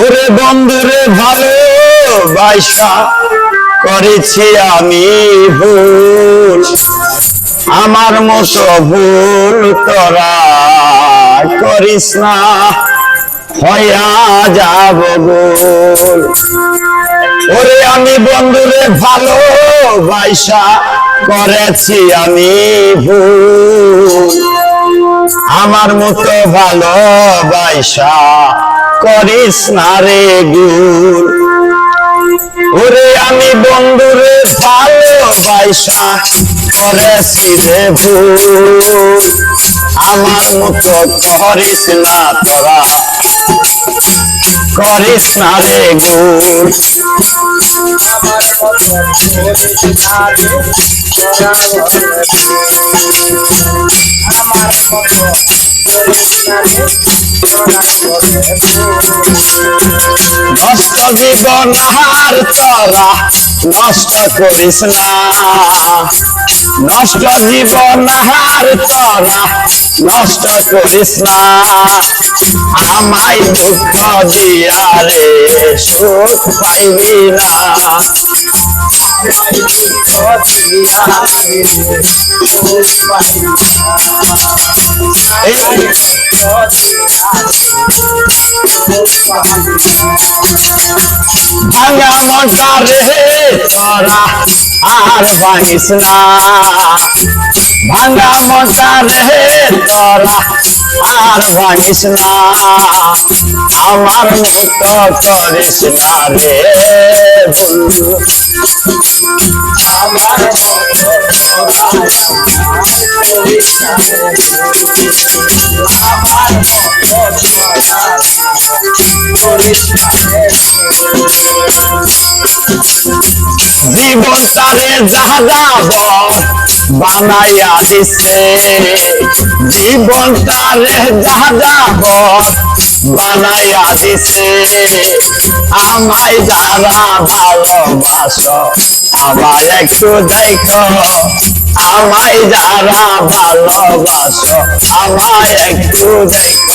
ওরে বন্ধুরে ভালো বাইসা করেছি আমি ভুল। আমার মতো ভুল তোরা করিস না, হইয়া যাব গোল। ওরে আমি বন্ধুরে ভালো বাইসা করেছি আমি ভুল। আমার মতো ভালো বাইসা করিস না রে গুল ওরে আমি বন্ধুরে ভালো বাইসা করেছি রে ভুল। আমার মতো করিস না তোরা। করিস না রে গুল আমার মতো নষ্ট জীবন হার তোরা নষ্ট করিস না। নষ্ট জীবন হার নষ্ট করিস না। আমায় দুঃখ দিয়া রে, সুখ পাইবি না। আমায় দুঃখ দিয়া রে সুখ পাই না। আর ভাঙিস না আমার মতো করিস না রে বন্ধু জীবন তারে যাহাব বানাইয়া দিছে জীবনটা রে যাহাব বানাইয়া দিছে আমায় যারা ভালোবাস, আমায় একটু দেখো। আমায় যারা ভালোবাস, আমায় একটু দেখো।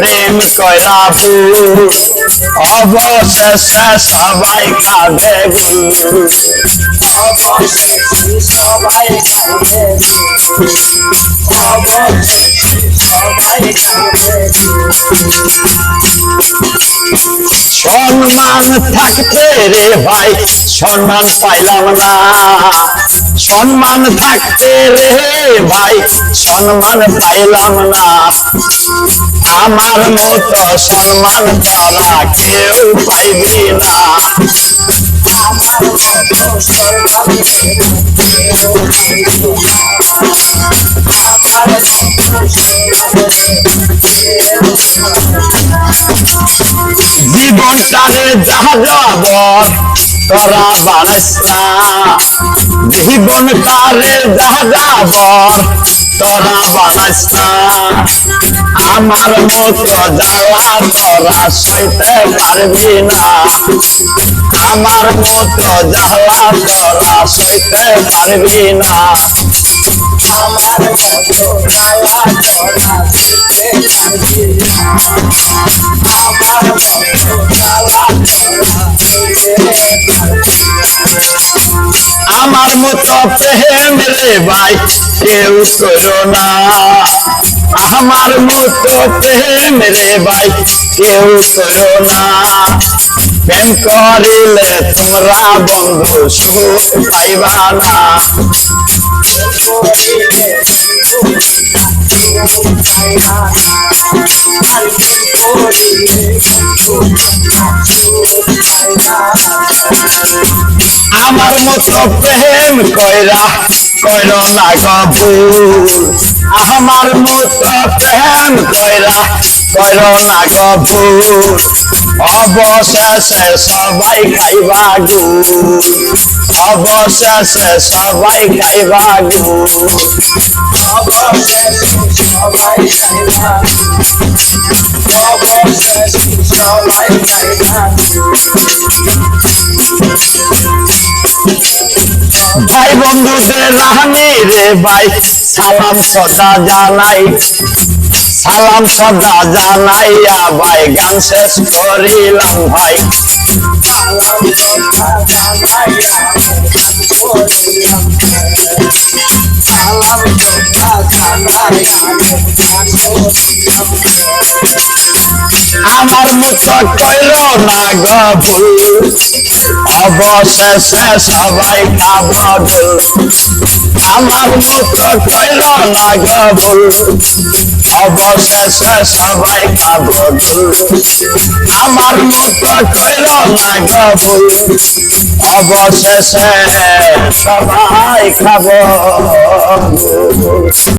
প্রেম করা ভুল, অবশেষে সবাই খাবে গুল অবশেষে সবাই খাবে অবশেষে সবাই খাবে সম্মান থাকতে রে ভাই, সম্মান পাইলাম না। সম্মান থাকতে রে ভাই, সম্মান পাইলাম না। আমার মতো সম্মান তারা কেউ পাইবি না। জীবনটারে যাহা যাব তোরা বানাস না জীবনটারে যাহা যাব তোরা বানাস না আমার মতো জ্বালা তোরা সইতে পারবি না আমার মতো জ্বালা তোরা সইতে পারবি না আমার মতো জ্বালা তোরা দিতে পারবি না। আমার মতো জ্বালা তোরা। আমার মতো প্রেম ভাই, কেউ করো না। আমার মতো প্রেম রে ভাই, কেউ করো না। প্রেম করিলে তোমরা বন্ধু সুখ পাইবা না। করিলে আমার মতো প্রেম কইরা কইর না গভুল আমার মতো প্রেম কইরা কইর না গভুল অবশেষে সবাই খাইবা গু অবশেষে সবাই খাইবা গু অবশেষে সবাই খাইবা অবশেষে ভাই বন্ধুদের রাহানি রে ভাই, সালাম সদা জানাই। সালাম সদা জানাইয়া ভাই, গান শেষ করিলাম ভাই। সালাম কথা জানাইয়া করিলাম সালাম কথা জানাইয়া গান করিলাম আমার মতো কইল না গভুল অবশেষে সবাই খাবল আমার মতো কইল না গভুল অবশেষে সবাই খাবল আমার মতো কইল না গভুল অবশেষে সবাই খাবল